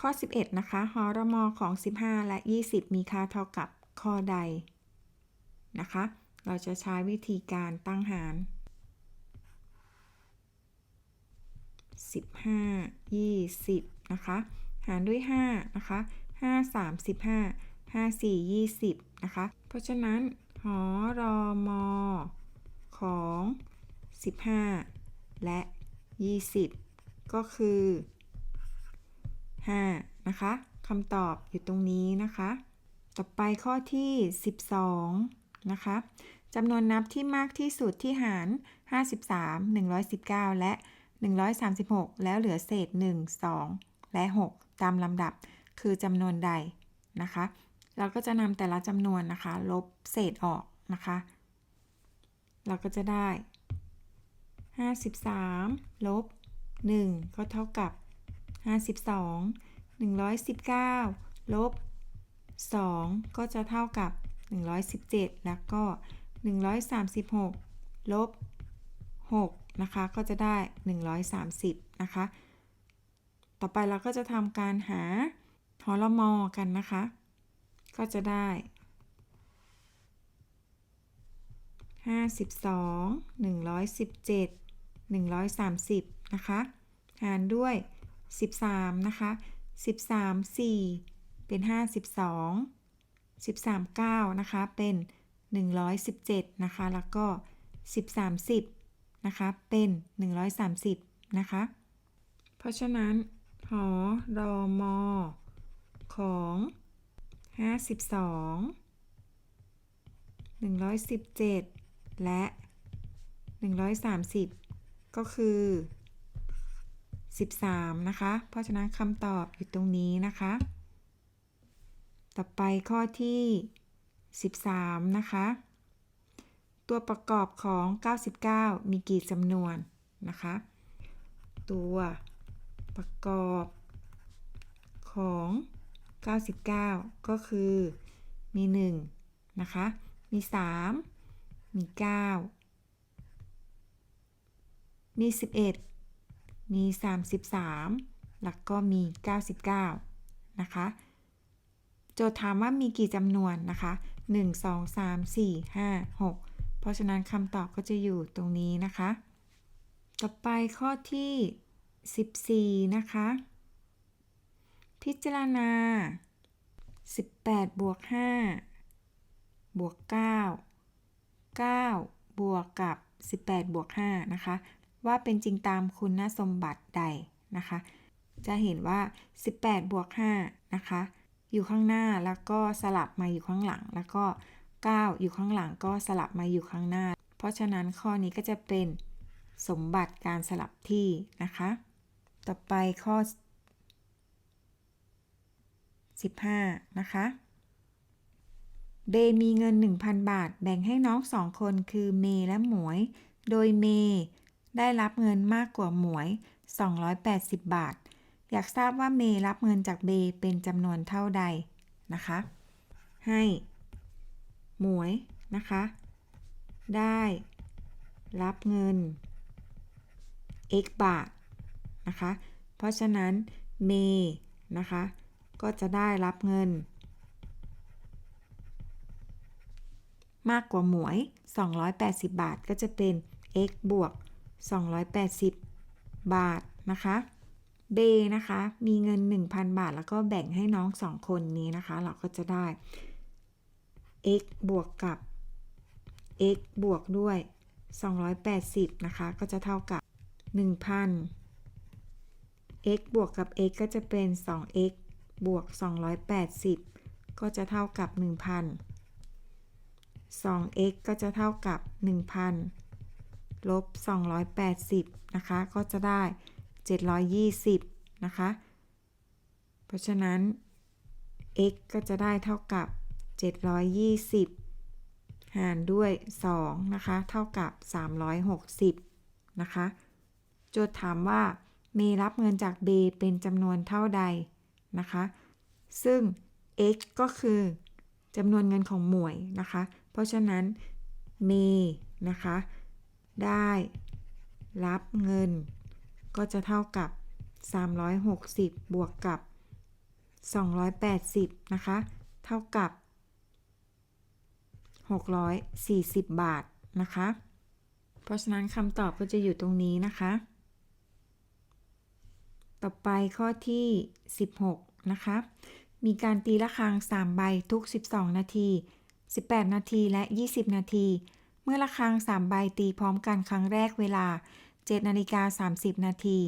ข้อ 11 นะคะหอรมอของ 15 และ 20 มีค่าเท่ากับข้อใดนะคะ เราจะใช้วิธีการตั้งหาร 15 20 นะคะ หารด้วย 5 นะคะ 5 3 15 5 4 20 นะคะ เพราะฉะนั้นหอรอมอของ 15 และ 20 ก็คือ 5 นะคะคำตอบอยู่ตรงนี้นะคะ ต่อไปข้อที่ 12 นะคะจำนวนนับที่มากที่สุดที่หาร 53 119 และ 136 แล้วเหลือเศษ 1 2 และ 6 ตามลำดับคือจำนวนใดนะคะ เราก็จะนำแต่ละจำนวนนะคะ ลบเศษออกนะคะ เราก็จะได้ 53 ลบ 1 ก็เท่ากับ 52 119 ลบ 2 ก็จะเท่ากับ 117 แล้วก็ 136 ลบ 6 นะคะ ก็จะได้ 130 นะคะ ต่อไปเราก็จะทำการหาหอลมอกันนะคะ ก็จะได้52 117 130นะคะ หารด้วย 13 นะคะ 13 4 เป็น 52 13 9 นะคะ เป็น 117 นะคะ แล้วก็ 13 10 นะคะ เป็น 130 นะคะ เพราะฉะนั้น หอรอมอของ 52 117 และ 130 ก็คือ 13 นะคะ เพราะฉะนั้นคำตอบอยู่ตรงนี้นะคะ ต่อไปข้อที่ 13 นะคะ ตัวประกอบของ 99 มีกี่จำนวนนะคะ ตัวประกอบของ 99 ก็คือมี 1 นะคะ มี 3 มี 9 มี 11 มี 33 แล้วก็มี 99 นะคะ โจทย์ถามว่ามีกี่จำนวนนะคะ 1 2 3 4 5 6 เพราะฉะนั้นคำตอบก็จะอยู่ตรงนี้นะคะ ต่อไปข้อที่ 14 นะคะ พิจารณา 18บวก5บวก9 9 บวกกับ 18 บวก 5 นะคะ ว่าเป็นจริงตามคุณสมบัติใดนะคะ จะเห็นว่า 18 บวก 5 นะคะ อยู่ข้างหน้าแล้วก็สลับมาอยู่ข้างหลัง แล้วก็ 9 อยู่ข้างหลังก็สลับมาอยู่ข้างหน้า เพราะฉะนั้นข้อนี้ก็จะเป็นสมบัติการสลับที่นะคะ ต่อไปข้อ 15 นะคะเดย์มีเงิน 1,000 บาท แบ่งให้น้องสองคนคือเมย์และหมวย โดยเมย์ ได้รับเงินมากกว่าหมวย 280 บาท อยากทราบว่าเมย์รับเงินจากเบย์เป็นจำนวนเท่าใดนะคะ ให้ หมวยนะคะ ได้รับเงิน x บาทนะคะ เพราะฉะนั้นเมย์นะคะ ก็จะได้รับเงิน มากกว่าหมวย 280 บาทก็จะเป็น x บวก 280 บาทนะคะเบนะคะ มีเงิน 1,000 บาท แล้วก็แบ่งให้น้อง 2 คนนี้นะคะ เราก็จะได้ x บวกกับ x บวกด้วย 280 นะคะ ก็จะเท่ากับ 1,000 x บวกกับ x ก็จะเป็น 2x บวก 280 ก็จะเท่ากับ 1,000 2x ก็จะเท่ากับ 1,000 ลบ 280 นะคะ ก็จะได้ 720 นะคะ เพราะฉะนั้น x ก็จะได้เท่ากับ 720 หารด้วย 2 นะคะ เท่ากับ 360 นะคะ โจทย์ถามว่าเมรับเงินจากเบเป็นจำนวนเท่าใดนะคะ ซึ่ง x ก็คือจำนวนเงินของหมวยนะคะ เพราะฉะนั้นเมนะคะ ได้ รับเงิน ก็จะเท่ากับ 360 บวกกับ 280 นะคะ เท่ากับ 640 บาทนะคะ เพราะฉะนั้นคำตอบก็จะอยู่ตรงนี้นะคะ ต่อไปข้อที่ 16 นะคะ มีการตีระฆัง 3 ใบทุก 12 นาที 18 นาทีและ 20 นาที เมื่อระฆัง3ใบตีพร้อมกันครั้งแรกเวลา7นาฬิกา30 นาที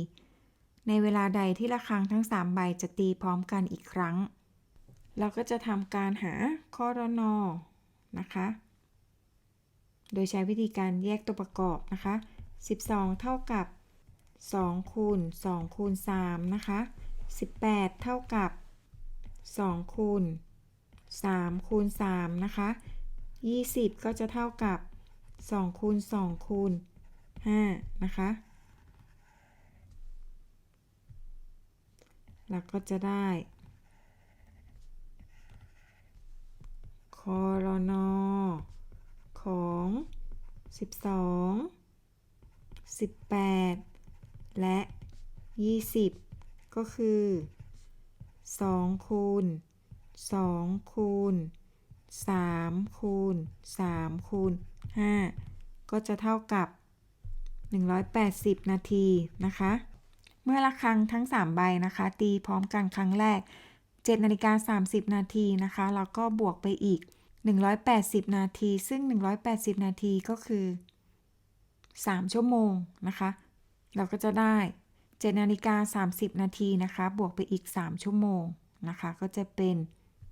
ในเวลาใดที่ระฆังทั้ง 3 ใบจะตีพร้อมกันอีกครั้ง เราก็จะทำการหาข้อรนอนะคะ โดยใช้วิธีการแยกตัวประกอบนะคะ 12 เท่ากับ 2 คูณ 2 คูณ 3 นะคะ 18 เท่ากับ 2 คูณ 3 คูณ 3 นะคะ 20 ก็จะเท่ากับ 2คูณ2คูณ5นะคะ เราก็จะได้คอรนอของ 12 18 และ 20 ก็คือ2คูณ2คูณ3คูณ3คูณ 5 ก็จะเท่ากับ 180 นาทีนะคะ เมื่อระฆังทั้ง 3 ใบนะคะ ตีพร้อมกันครั้งแรก 7นาฬิกา30 นาทีนะคะ แล้วก็บวกไปอีก 180 นาที ซึ่ง 180 นาทีก็คือ 3 ชั่วโมงนะคะ เราก็จะได้7นาฬิกา30 นาทีนะคะ บวกไปอีก 3 ชั่วโมงนะคะ ก็จะเป็น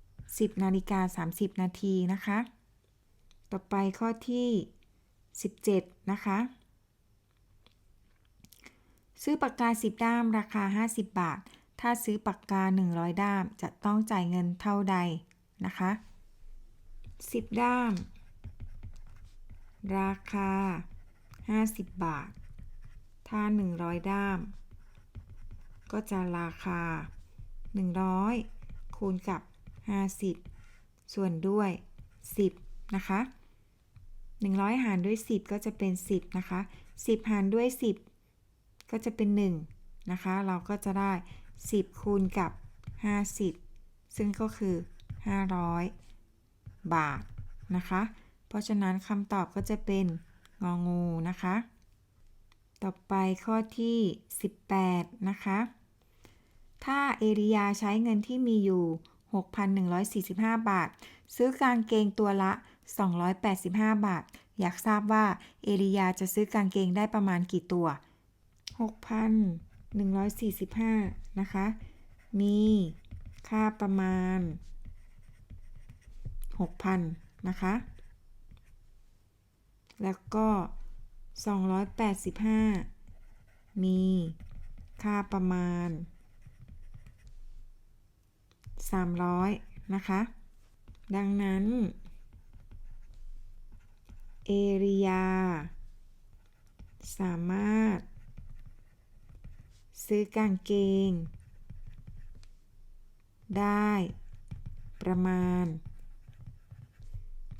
10นาฬิกา30 นาทีนะคะ ต่อไปข้อที่ 17 นะคะ ซื้อปากกา 10 ด้ามราคา 50 บาท ถ้าซื้อปากกา 100 ด้ามจะต้องจ่ายเงินเท่าใดนะคะ 10 ด้าม ราคา 50 บาท ถ้า 100 ด้าม ก็จะราคา 100 คูณกับ 50 ส่วนด้วย 10 นะคะ 100 หารด้วย 10 ก็จะเป็น 10 นะคะ 10 หารด้วย 10 ก็จะเป็น 1 นะคะ เราก็จะได้ 10 คูณกับ 50 ซึ่งก็คือ 500 บาทนะคะ เพราะฉะนั้นคำตอบก็จะเป็นงองูนะคะ ต่อไปข้อที่ 18 นะคะ ถ้าเอริยาใช้เงินที่มีอยู่ 6,145 บาท ซื้อกางเกงตัวละ 285 บาท อยากทราบว่าเอริยาจะซื้อกางเกงได้ประมาณกี่ตัว 6,145 นะคะ มีค่าประมาณ 6,000 นะคะ แล้วก็ 285 มีค่าประมาณ 300 นะคะ ดังนั้น เอริยา สามารถ ซื้อกางเกง ได้ ประมาณ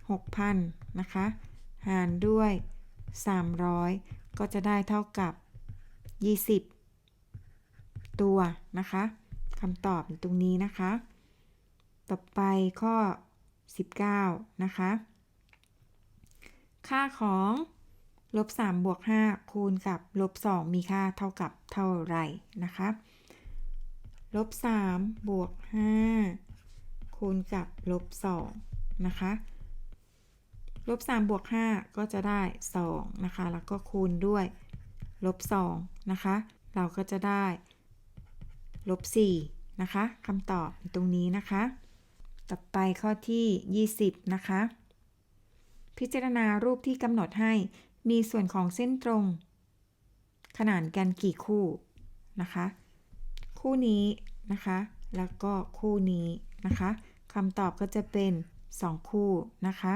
6,000 นะคะ หารด้วย 300 ก็จะได้เท่ากับ 20 ตัวนะคะคำตอบตรงนี้นะคะ ต่อไปข้อ 19 นะคะ ค่าของลบ3บวก5คูณกับลบ2มีค่าเท่ากับเท่าไรนะคะลบ3บวก5คูณกับลบ2นะคะลบ3บวก5ก็จะได้2นะคะ แล้วก็คูณด้วยลบ2นะคะ เราก็จะได้ลบ4นะคะคำตอบตรงนี้นะคะ ต่อไปข้อที่ 20 นะคะ พิจารณารูปที่กำหนดให้มีส่วนของเส้นตรง ขนานกันกี่คู่นะคะ คู่นี้นะคะ แล้วก็คู่นี้นะคะคำตอบก็จะเป็น 2 คู่นะคะ